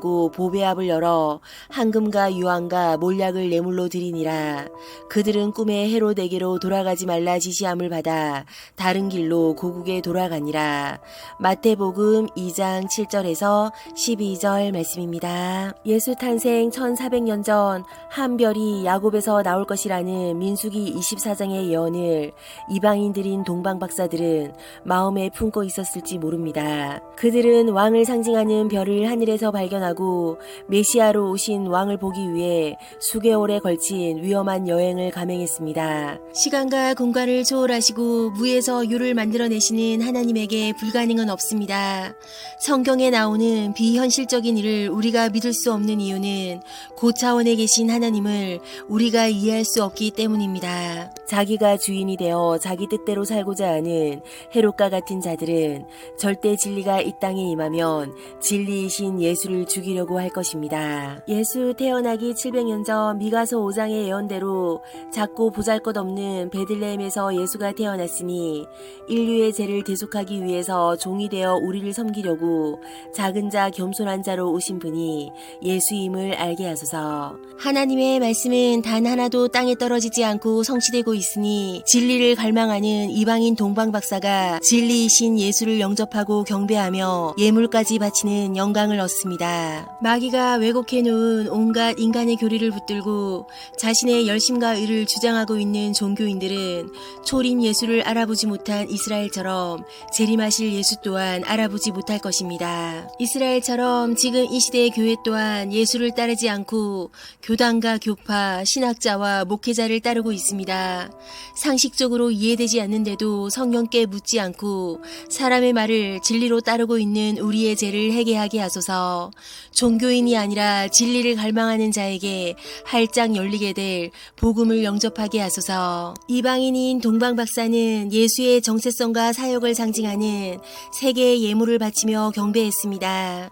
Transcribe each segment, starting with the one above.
보배압을 열어 황금과 유황과 몰약을 예물로 드리니라. 그들은 꿈에 헤롯에게로 돌아가지 말라 지시함을 받아 다른 길로 고국에 돌아가니라. 마태복음 2장 7절에서 12절 말씀입니다. 예수 탄생 1400년 전 한 별이 야곱에서 나올 것이라는 민수기 24장의 예언을 이방인들인 동방 박사들은 마음에 품고 있었을지 모릅니다. 그들은 왕을 상징하는 별을 하늘에서 발견하 고 메시아로 오신 왕을 보기 위해 수개월에 걸친 위험한 여행을 감행했습니다. 시간과 공간을 초월하시고 무에서 유를 만들어내시는 하나님에게 불가능은 없습니다. 성경에 나오는 비현실적인 일을 우리가 믿을 수 없는 이유는 고차원에 계신 하나님을 우리가 이해할 수 없기 때문입니다. 자기가 주인이 되어 자기 뜻대로 살고자 하는 헤롯과 같은 자들은 절대 진리가 이 땅에 임하면 진리이신 예수를 죽이려고 할 것입니다. 예수 태어나기 700년 전 미가서 5장의 예언대로 작고 보잘것없는 베들레헴에서 예수가 태어났으니 인류의 죄를 대속하기 위해서 종이 되어 우리를 섬기려고 작은 자 겸손한 자로 오신 분이 예수임을 알게 하소서. 하나님의 말씀은 단 하나도 땅에 떨어지지 않고 성취되고 있으니 진리를 갈망하는 이방인 동방 박사가 진리이신 예수를 영접하고 경배하며 예물까지 바치는 영광을 얻습니다. 마귀가 왜곡해 놓은 온갖 인간의 교리를 붙들고 자신의 열심과 의를 주장하고 있는 종교인들은 초림 예수를 알아보지 못한 이스라엘처럼 재림하실 예수 또한 알아보지 못할 것입니다. 이스라엘처럼 지금 이 시대의 교회 또한 예수를 따르지 않고 교단과 교파, 신학자와 목회자를 따르고 있습니다. 상식적으로 이해되지 않는데도 성령께 묻지 않고 사람의 말을 진리로 따르고 있는 우리의 죄를 해결하게 하소서. 종교인이 아니라 진리를 갈망하는 자에게 활짝 열리게 될 복음을 영접하게 하소서. 이방인인 동방 박사는 예수의 정체성과 사역을 상징하는 세계의 예물을 바치며 경배했습니다.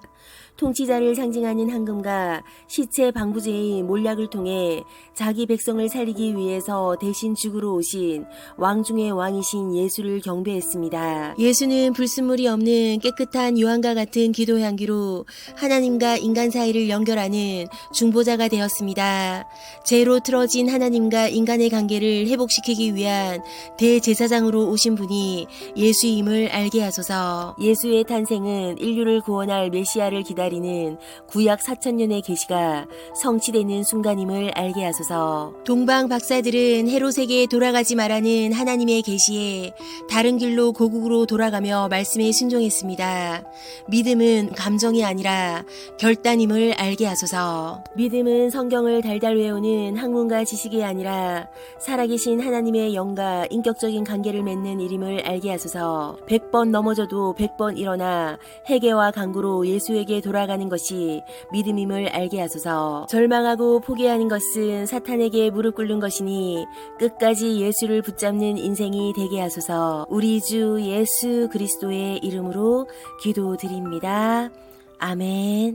통치자를 상징하는 황금과 시체 방부제의 몰약을 통해 자기 백성을 살리기 위해서 대신 죽으러 오신 왕 중의 왕이신 예수를 경배했습니다. 예수는 불순물이 없는 깨끗한 요한과 같은 기도 향기로 하나님과 인간 사이를 연결하는 중보자가 되었습니다. 죄로 틀어진 하나님과 인간의 관계를 회복시키기 위한 대제사장으로 오신 분이 예수임을 알게 하소서. 예수의 탄생은 인류를 구원할 메시아를 기다 리는 구약 4천년의 계시가 성취되는 순간임을 알게 하소서. 동방 박사들은 헤롯에게 돌아가지 말라는 하나님의 계시에 다른 길로 고국으로 돌아가며 말씀에 순종했습니다. 믿음은 감정이 아니라 결단임을 알게 하소서. 믿음은 성경을 달달 외우는 학문과 지식이 아니라 살아계신 하나님의 영과 인격적인 관계를 맺는 일임을 알게 하소서. 100번 넘어져도 100번 일어나 회개와 강구로 예수에게 돌아가는 것이 믿음임을 알게 하소서. 절망하고 포기하는 것은 사탄에게 무릎 꿇는 것이니 끝까지 예수를 붙잡는 인생이 되게 하소서. 우리 주 예수 그리스도의 이름으로 기도드립니다. 아멘.